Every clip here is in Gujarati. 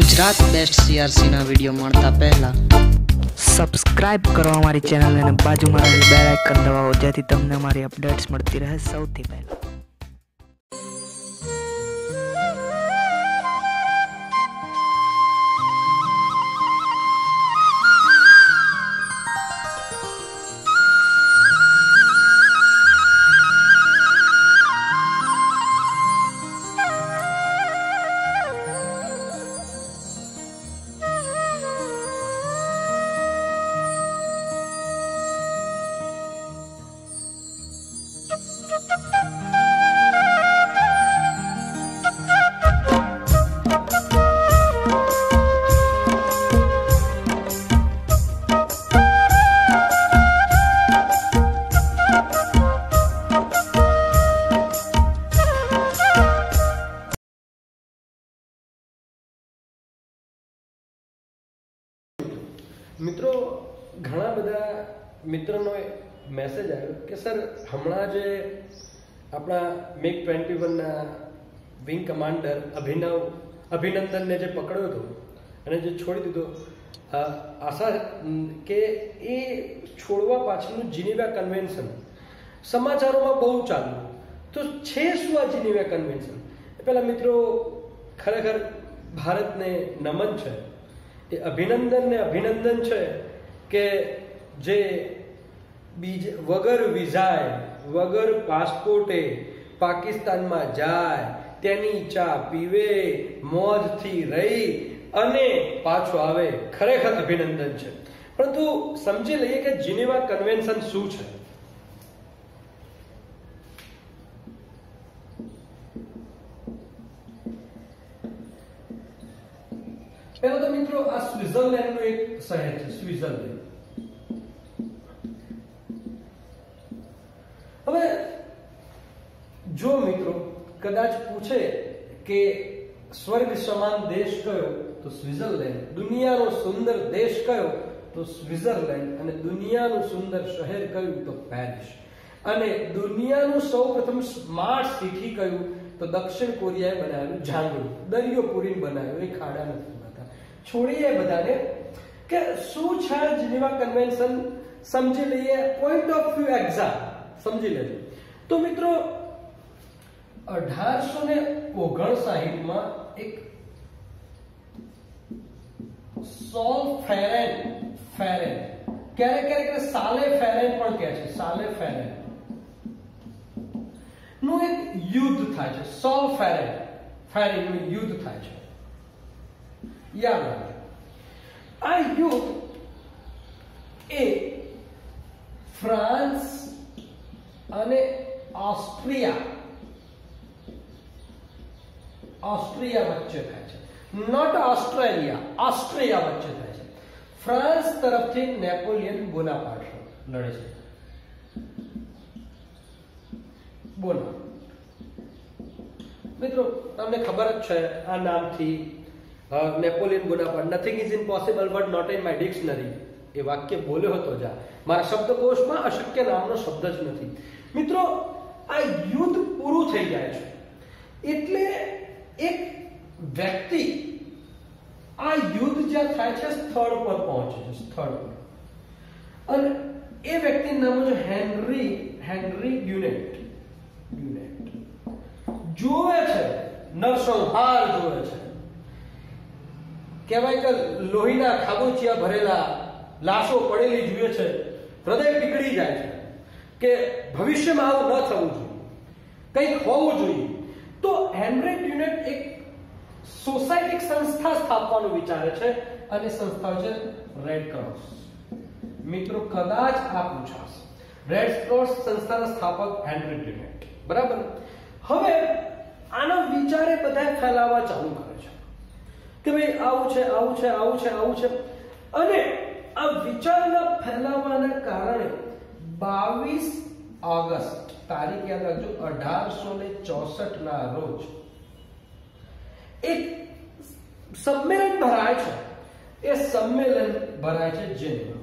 ગુજરાત બેસ્ટ સીઆરસીના વીડિયો મળતા પહેલા. સબસ્ક્રાઇબ કરો અમારી ચેનલ અને બાજુમાં રહેલી બેલ આઇકન દબાવો, જેથી તમને અમારી અપડેટ્સ મળતી રહે સૌથી પહેલા. મિત્રો, ઘણા બધા મિત્રોનો મેસેજ આવ્યો કે, સર, હમણાં જે આપણા મિગ ટ્વેન્ટી વનના વિંગ કમાન્ડર અભિનવ, અભિનંદનને જે પકડ્યો હતો અને જે છોડી દીધો આશા કે એ છોડવા પાછળનું જીનીવા કન્વેન્શન સમાચારોમાં બહુ ચાલુ. તો છે શું આ જીનીવા કન્વેન્શન પહેલાં મિત્રો, ખરેખર ભારતને નમન છે. એ અભિનંદન ને અભિનંદન છે કે જે બીજ વગર વિઝાય, વગર પાસપોર્ટે પાકિસ્તાનમાં જાય, તેની ચા પીવે, મોજથી રહી અને પાછો આવે, ખરેખર અભિનંદન છે. પરંતુ સમજી લઈએ કે જીનેવા કન્વેન્શન શું છે? પહેલો તો મિત્રો આ સ્વિટ્ઝરલેન્ડનું એક શહેર છે સ્વિટ્ઝરલેન્ડ હવે જો મિત્રો કદાચ પૂછે કે સ્વર્ગ સમાન દેશ કયો તો સ્વિટ્ઝરલેન્ડ દુનિયાનો સુંદર દેશ કયો તો સ્વિટ્ઝરલેન્ડ અને દુનિયાનું સુંદર શહેર કયું તો પેરિસ અને દુનિયાનું સૌપ્રથમ સ્માર્ટ સિટી કયું તો દક્ષિણ કોરિયાએ બનાવેલું જાંગડું દરિયો પૂરીને બનાવ્યું એ ખાડા નથી છોડીએ બધાને કે શું છે જીનીવા કન્વેન્શન સમજી લઈએ? પોઈન્ટ ઓફ વ્યૂ એક્ઝામ સમજી લેજો. તો મિત્રો, અઢારસો ને ઓગણસાહીઠમાં એક સોલ ફેરેન ફેરેન. ક્યારેક ક્યારેક સાલે ફેરેન પણ કહે છે. સાલે ફેરેન. નું એક યુદ્ધ થાય છે. સોલ ફેરેન. ફેરેન યુદ્ધ થાય છે. યાદ રાખજો આ યુદ્ધ એ ફ્રાન્સ અને ઓસ્ટ્રિયા ઓસ્ટ્રિયા વચ્ચે થાય છે નોટ ઓસ્ટ્રેલિયા ઓસ્ટ્રિયા વચ્ચે થાય છે ફ્રાન્સ તરફથી નેપોલિયન બોનાપાર્ટ લડે છે બોના મિત્રો તમને ખબર જ છે આ નામથી Napoleon Bonaparte nothing is impossible but not in my dictionary એ વાક્ય બોલ્યો હતો જા. મારા શબ્દકોશમાં અશક્ય નામનો શબ્દ જ નથી. મિત્રો, આ યુદ્ધ પૂરું થઈ જાય છે. એટલે એક વ્યક્તિ આ યુદ્ધ જ્યાં થાય છે, સ્થળ પર પહોંચે છે, સ્થળ પર. અને એ વ્યક્તિનું નામ છે હેનરી હેનરી ડ્યુનેટ. ડ્યુનેટ. જોવે છે, નરસંહાર જોવે છે. કહેવાય કે લોહીના ખાબોચિયા ભરેલા લાશો પડેલી જુએ છે. હૃદય પીગળી જાય છે. કે ભવિષ્યમાં આવું ન થવું જોઈએ. કંઈક હોવું જોઈએ. તો હેનરી યુનિટ એક સોસાયટી સંસ્થા સ્થાપવાનું વિચારે છે અને સંસ્થા છે રેડ ક્રોસ. મિત્રો, કદાચ આ પૂછાશે. રેડ ક્રોસ સંસ્થાના સ્થાપક હેન્ડ્રેડ યુનિટ. બરાબર? હવે આનો વિચારે બધા ફેલાવવા ચાલુ કરે છે. કે ભાઈ, આવું છે આવું છે આવું છે આવું છે. અને આ વિચારના ફેલાવાના કારણે બાવીસ ઓગસ્ટ તારીખ યાદ રાખજો, અઢારસો ને ચોસઠ ના રોજ એક સંમેલન ભરાય છે. એ સંમેલન ભરાય છે જેનેવામાં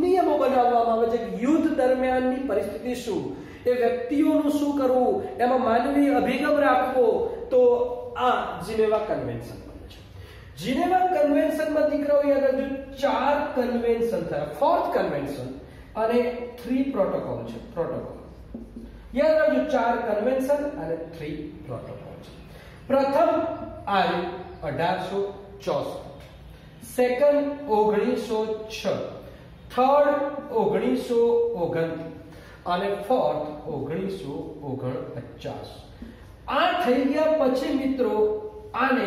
નિયમો બનાવવામાં આવે છે યુદ્ધ દરમિયાનની પરિસ્થિતિ શું? એ વ્યક્તિઓનું શું કરવું? એમાં માનવીય અભિગમ રાખવો? તો આ જીનેવા કન્વેન્શન છે જીનેવા કન્વેન્શનમાં દીકરાઓ યાદ રાખજો, ચાર કન્વેન્શન થયા ફોર્થ કન્વેન્શન અને થ્રી પ્રોટોકોલ છે. પ્રોટોકોલ યાદ રાખજો, ચાર કન્વેન્શન અને થ્રી પ્રોટોકોલ છે પ્રથમ આવ્યું અઢારસો ચોસઠ. સેકન્ડ ઓગણીસો છ થર્ડ ઓગણીસો ઓગણ અને ફોર્થ ઓગણીસો ઓગણપચાસ. આ થઈ ગયા પછી મિત્રો, આને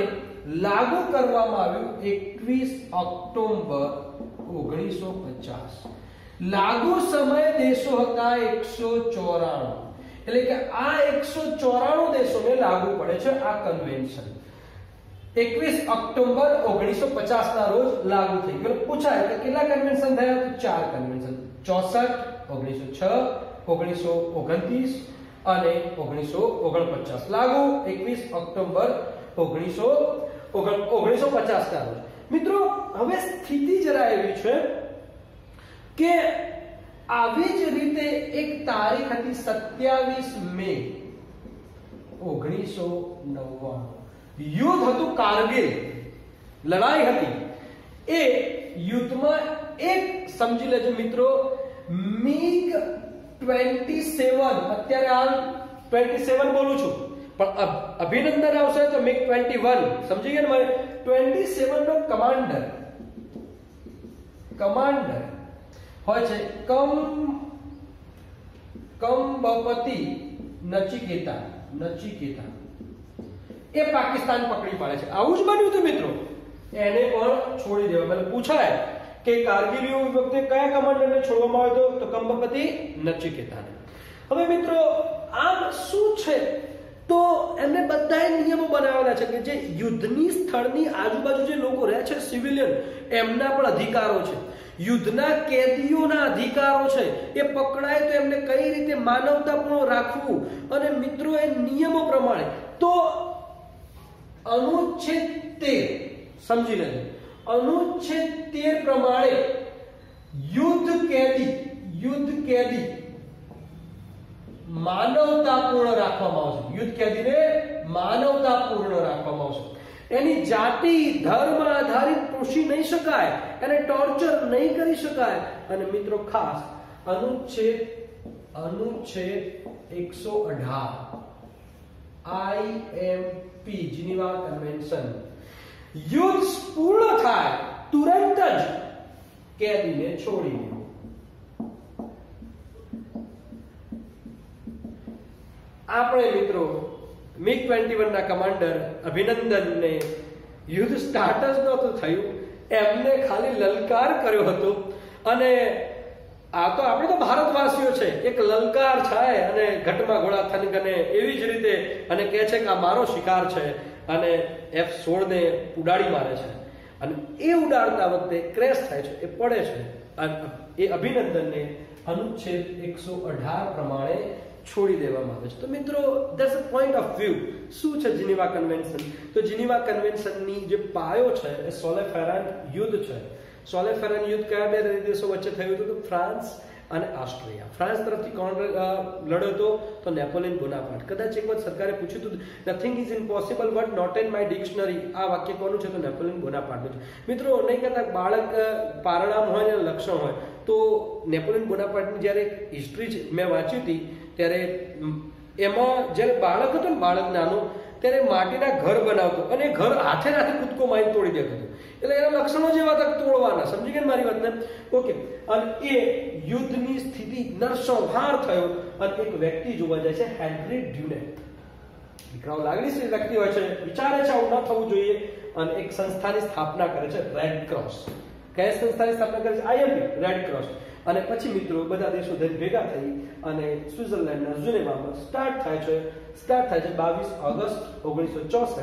લાગુ કરવામાં આવ્યું એકવીસ ઓક્ટોબર ઓગણીસો પચાસ. લાગુ સમય દેશો હતા એકસો ચોરાણું. એટલે કે આ એકસો ચોરાણું દેશોને લાગુ પડે છે આ કન્વેન્શન એકવીસ ઓક્ટોબર ઓગણીસો પચાસ ના રોજ લાગુ થઈ ગયું. પૂછાય કે કેટલા કન્વેન્શન થયા? તો ચાર કન્વેન્શન ચોસઠ, ઓગણીસો છ, ઓગણીસો ઓગણત્રીસ અને ઓગણીસો ઓગણપચાસ લાગુ, એકવીસ ઓક્ટોબર ઓગણીસો ઓગણીસો પચાસ ના રોજ મિત્રો, હવે સ્થિતિ જરા એવી છે કે આવી જ રીતે એક તારીખ હતી સત્યાવીસ મે ઓગણીસો નવ્વાણું યુદ્ધ હતું કારગિલ, લડાઈ હતી. એ યુદ્ધમાં એક, સમજી લેજો મિત્રો, મિગ 27 અત્યારે હાલ 27 બોલું છું. પણ અભિનંદન આવશે તો મિગ 21 સમજી ગયા ને મારે 27 નો કમાન્ડર કમાન્ડર હોય છે કમ, કંબપતિ નચિકેતા નચિકેતા. એ પાકિસ્તાન પકડી પાડે છે. આવું જ બન્યું હતું મિત્રો. એને પણ છોડી દેવા. મતલબ પૂછાય. કે કારગિલ યુદ્ધ વખતે કયા કમાન્ડરને છોડવામાં આવ્યો હતો? તો કંબપતિ નચિકેતાને. હવે મિત્રો, આમ શું છે? તો એમને બધાએ નિયમો બનાવેલા છે કે જે યુદ્ધની સ્થળની આજુબાજુ જે લોકો રહે છે, સિવિલિયન, એમના પણ અધિકારો છે. યુદ્ધના કેદીઓના અધિકારો છે. એ પકડાય તો એમને કઈ રીતે માનવતાપૂર્ણ રાખવું? અને મિત્રો, એ નિયમો પ્રમાણે તો અનુચ્છેદ તેર, સમજી લેજો. અનુચ્છેદ તેર પ્રમાણે યુદ્ધ કેદી યુદ્ધ કેદી માનવતાપૂર્ણ રાખવામાં આવશે. યુદ્ધ કેદીને માનવતાપૂર્ણ રાખવામાં આવશે. એની જાતિ, ધર્મ આધારિત પોષી નહીં શકાય, એને ટોર્ચર નહીં કરી શકાય. અને મિત્રો ખાસ, અનુચ્છેદ અનુચ્છેદ એકસો અઢાર આઈએમપી જીનીવા કન્વેન્શન યુદ્ધ પૂર્ણ થાય. તુરંત જ કેદીને છોડી દેવો આપણે મિત્રો મિગ ટ્વેન્ટી વન ના કમાન્ડર અભિનંદનને યુદ્ધ સ્ટાર્ટ જ નહોતું થયું. એમને ખાલી લલકાર કર્યો હતો. અને આ તો આપણે તો ભારતવાસીઓ છે, એક લલકાર થાય અને ઘટમાં ઘોડા થનગને એવી જ રીતે અને કહે છે કે આ મારો શિકાર છે. અને એફ સોળને ઉડાડી મારે છે. અને એ ઉડાડતા વખતે ક્રેશ થાય છે, એ પડે છે. અને એ અભિનંદનને અનુચ્છેદ એકસો અઢાર પ્રમાણે છોડી દેવામાં આવે છે. તો મિત્રો that's a point of view શું છે જીનીવા કન્વેન્શન તો જીનીવા કન્વેન્શનની જે પાયો છે, એ સોલેફેરાન યુદ્ધ છે. સોલેફેરાન યુદ્ધ કયા બે દેશો વચ્ચે થયું હતું? તો ફ્રાન્સ અને ઓસ્ટ્રેલિયા ફ્રાન્સ તરફથી કોણ લડ્યો હતો? તો નેપોલિયન બોનાપાર્ટ. કદાચ એક વખત સરકારે પૂછ્યું હતું nothing is impossible but not in my dictionary આ વાક્ય કોનું છે? તો નેપોલિયન બોનાપાર્ટનું છે. મિત્રો નહીં કદાચ બાળક પારણામ હોય ને લક્ષણ હોય, તો નેપોલિયન બોનાપાર્ટની જ્યારે હિસ્ટ્રી જ મેં વાંચી હતી, ત્યારે એમાં જ્યારે બાળક હતો ને બાળક નાનું, ત્યારે માટીના ઘર બનાવતો અને ઘર હાથે હાથે કૂદકો મારી તોડી દેતો હતો એટલે એના લક્ષણો જેવા તક તોડવાના. સમજી ગયા મારી વાતને? ઓકે અને એ યુદ્ધની સ્થિતિ નરસંહાર થયો અને એક વ્યક્તિ જોવા જાય છે હેનરી ડ્યુને. દીકરાઓ લાગણીશીલ વ્યક્તિ હોય છે, વિચારે છે, આવું ન થવું જોઈએ. અને એક સંસ્થાની સ્થાપના કરે છે રેડ ક્રોસ કયા સંસ્થાની સ્થાપના કરે છે? આઈએમપી રેડ ક્રોસ અને પછી મિત્રો, બધા દેશો ધરી ભેગા થઈ અને સ્વિટ્ઝરલેન્ડના જુનેવામાં સ્ટાર્ટ થાય છે. સ્ટાર્ટ થાય છે બાવીસ ઓગસ્ટ ઓગણીસો ચોસઠ.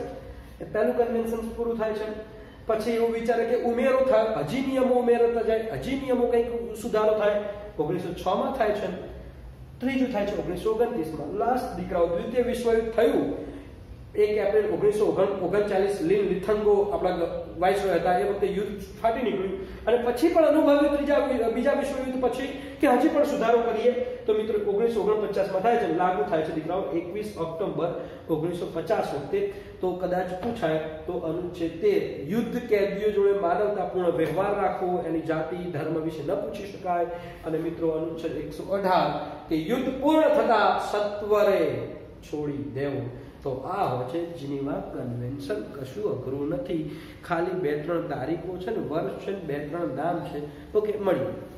પહેલું કન્વેન્શન પૂરું થાય છે. પછી એવું વિચારે કે ઉમેરો થાય, હજી નિયમો ઉમેરતા જાય, હજી નિયમો કંઈક સુધારો થાય. ઓગણીસો છ માં થાય છે ત્રીજું થાય છે ઓગણીસો ઓગણત્રીસમાં. લાસ્ટ દીકરાઓ દ્વિતીય વિશ્વયુદ્ધ થયું. એક એપ્રિલ ઓગણીસો ઓગણચાલીસ લિન લિથંગો આપણા વાઇસરોય હતા. એ વખતે યુદ્ધ ફાટી નીકળ્યું. અને પછી પણ અનુભવ્યું ત્રીજા બીજા વિશ્વયુદ્ધ પછી કે હજી પણ સુધારો કરીએ. તો મિત્રો, ઓગણીસો ઓગણપચાસમાં થાય છે લાગુ થાય છે દીકરાઓ, એકવીસ ઓક્ટોબર ઓગણીસો પચાસ વખતે. તો કદાચ પૂછાય, તો અનુચ્છેદ તે યુદ્ધ કેદીઓ જોડે માનવતાપૂર્ણ વ્યવહાર રાખવો, એની જાતિ, ધર્મ વિશે ન પૂછી શકાય. અને મિત્રો અનુચ્છેદ એકસો અઢાર, કે યુદ્ધ પૂર્ણ થતા સત્વરે છોડી દેવું. તો આ હોય છે જીનીવા કન્વેન્શન કશું અઘરું નથી. ખાલી બે ત્રણ તારીખો છે ને, વર્ષ છે બે ત્રણ નામ છે. ઓકે, મળીએ.